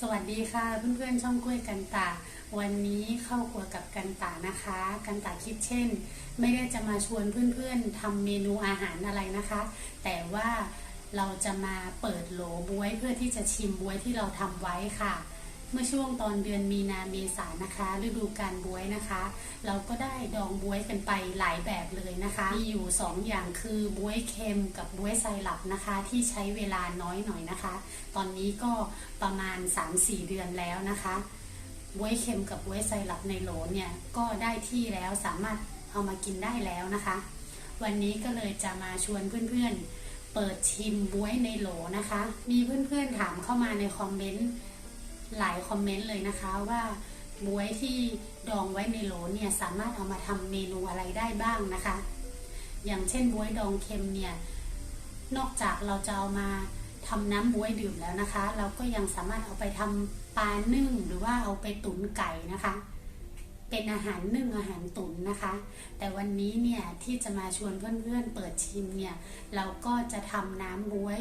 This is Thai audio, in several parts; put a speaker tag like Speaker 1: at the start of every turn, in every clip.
Speaker 1: สวัสดีค่ะเพื่อนๆช่องกล้วยกันตา วันนี้เข้าครัวกับกันตานะคะ กันตาคิดเช่น ไม่ได้จะมาชวนเพื่อนๆทำเมนูอาหารอะไรนะคะ แต่ว่าเราจะมาเปิดโหลบวยเพื่อที่จะชิมบวยที่เราทำไว้ค่ะ เมื่อช่วงตอนเดือนมีนาเมษานะคะฤดูการบวยนะคะ เราก็ได้ดองบวยกันไปหลายแบบเลยนะคะ มีอยู่ 2 อย่างคือบวยเค็มกับบวยไซรัปนะคะ ที่ใช้เวลาน้อยหน่อยนะคะ ตอนนี้ก็ประมาณ 3-4 เดือนแล้วนะคะบวยเค็มกับบวยไซรัปในโหลเนี่ยก็ได้ที่แล้วสามารถเอามากินได้แล้วนะคะ วันนี้ก็เลยจะมาชวนเพื่อนๆเปิดชิมบวยในโหลนะคะ มีเพื่อนๆถามเข้ามาในคอมเมนต์ หลายคอมเมนต์เลยนะคะว่าบวยที่ดองไว้ในโหลเนี่ยสามารถเอามาทำเมนูอะไรได้บ้างนะคะ อย่างเช่นบวยดองเค็มเนี่ยนอกจากเราจะเอามาทำน้ำบวยดื่มแล้วนะคะ เราก็ยังสามารถเอาไปทำปลานึ่งหรือว่าเอาไปตุ๋นไก่นะคะ เป็นอาหารนึ่งอาหารตุ๋นนะคะ แต่วันนี้เนี่ยที่จะมาชวนเพื่อนๆเปิดชิมเนี่ยเราก็จะทำน้ำบวย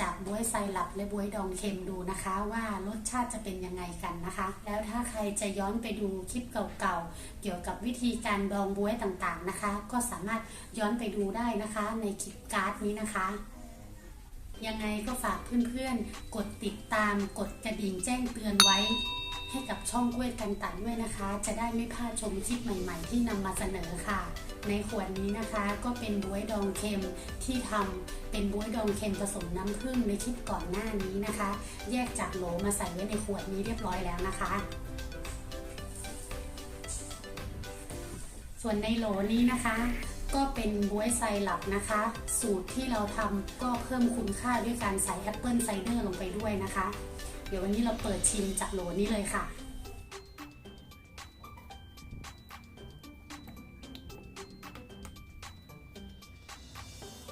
Speaker 1: จากบวยไซรัปและบวยดองเค็มดูนะคะ ว่ารสชาติจะเป็นยังไงกันนะคะ แล้วถ้าใครจะย้อนไปดูคลิปเก่าๆเกี่ยวกับวิธีการดองบวยต่างๆนะคะ ก็สามารถย้อนไปดูได้นะคะในคลิปการ์ดนี้นะคะยังไงก็ฝากเพื่อนๆ กดติดตามกดกระดิ่งแจ้งเตือนไว้ ให้กับช่องกล้วยกันตันด้วยนะคะ จะได้ไม่พลาดชมคลิปใหม่ ๆ ที่นำมาเสนอค่ะ ในขวดนี้นะคะก็เป็นบวยดองเค็มที่ทำเป็นบวยดองเค็มผสมน้ำผึ้งในคลิปก่อนหน้านี้นะคะ แยกจากโหลมาใส่ไว้ในขวดนี้เรียบร้อยแล้วนะคะ ส่วนในโหลนี้นะคะก็เป็นบวยไซรัปนะคะ สูตรที่เราทำก็เพิ่มคุณค่าด้วยการใส่แอปเปิลไซเดอร์ลงไปด้วยนะคะ ดี๋ยววันนี้เราเปิดชิมจากโหลนี้เลยค่ะ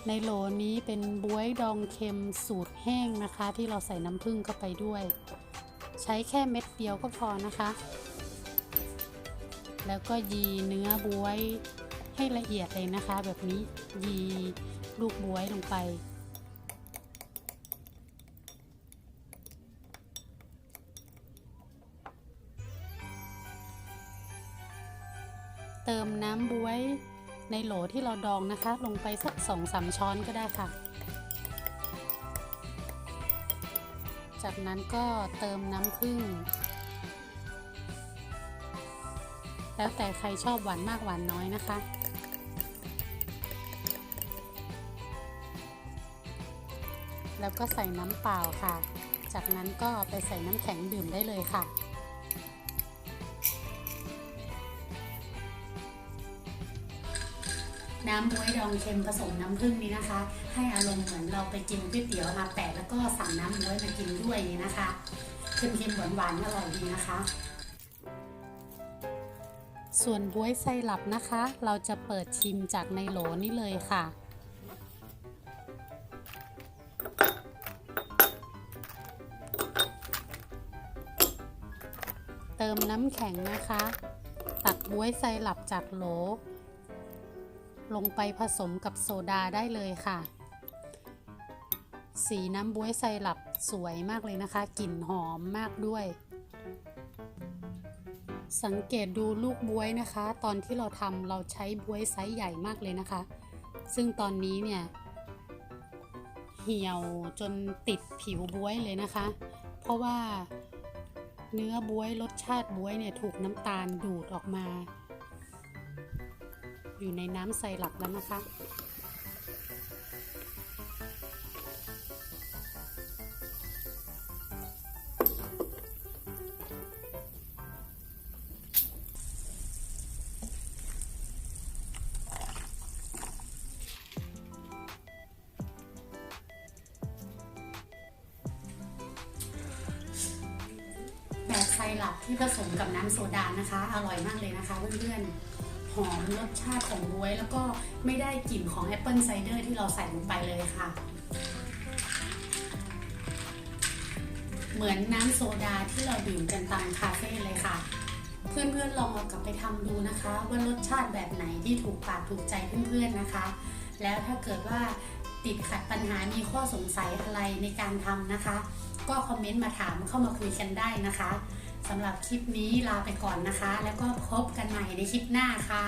Speaker 1: ในโหลนี้เป็นบวยดองเค็มสูตรแห้งนะคะ ที่เราใส่น้ำผึ้งเข้าไปด้วย ใช้แค่เม็ดเดียวก็พอนะคะ แล้วก็ยีเนื้อบวยให้ละเอียดเลยนะคะ แบบนี้ยีลูกบวยลงไป ติมน้ำบวย ในโหลที่เราดองนะคะ ลงไปสักสองสามช้อนก็ได้ค่ะ จากนั้นก็เติมน้ำผึ้งแล้วแต่ใครชอบหวานมากหวานน้อยนะคะ แล้วก็ใส่น้ำเปล่าค่ะ จากนั้นก็ไปใส่น้ำแข็งดื่มได้เลยค่ะ น้ำบวยดองเค็มผสมน้ำผึ้งนี้นะคะ ให้อารมณ์เหมือนเราไปกินก๋วยเตี๋ยวมาแปะแล้วก็สั่งน้ำบวยมากินด้วยนี้นะคะเค็มๆหวานๆอร่อยดีนะคะ ส่วนบวยไซรัปนะคะ เราจะเปิดชิมจากในโหลนี่เลยค่ะเติมน้ำแข็งนะคะ ตักบวยไซรัปจากโหล ลงไปผสมกับโซดาได้เลยค่ะ สีน้ำบ๊วยไซรัปสวยมากเลยนะคะ กลิ่นหอมมากด้วย สังเกตดูลูกบ๊วยนะคะ ตอนที่เราทำเราใช้บ๊วยไซส์ใหญ่มากเลยนะคะ ซึ่งตอนนี้เนี่ย เหี่ยวจนติดผิวบ๊วยเลยนะคะ เพราะว่าเนื้อบ๊วยรสชาติบ๊วยเนี่ยถูกน้ำตาลดูดออกมา อยู่ในน้ำไซรัปแล้วนะคะ แบบไซรัปที่ผสมกับน้ำโซดานะคะ อร่อยมากเลยนะคะเพื่อนๆ หอมรสชาติของบ๊วย แล้วก็ไม่ได้กลิ่นของแอปเปิลไซเดอร์ที่เราใส่ลงไปเลยค่ะ เหมือนน้ำโซดาที่เราดื่มกันตามคาเฟ่เลยค่ะ เพื่อนๆลองเอากลับไปทำดูนะคะ ว่ารสชาติแบบไหนที่ถูกปากถูกใจเพื่อนๆนะคะ แล้วถ้าเกิดว่าติดขัดปัญหามีข้อสงสัยอะไรในการทำนะคะ ก็คอมเมนต์มาถามเข้ามาคุยกันได้นะคะ สำหรับคลิปนี้ลาไปก่อนนะคะ แล้วก็พบกันใหม่ในคลิปหน้าค่ะ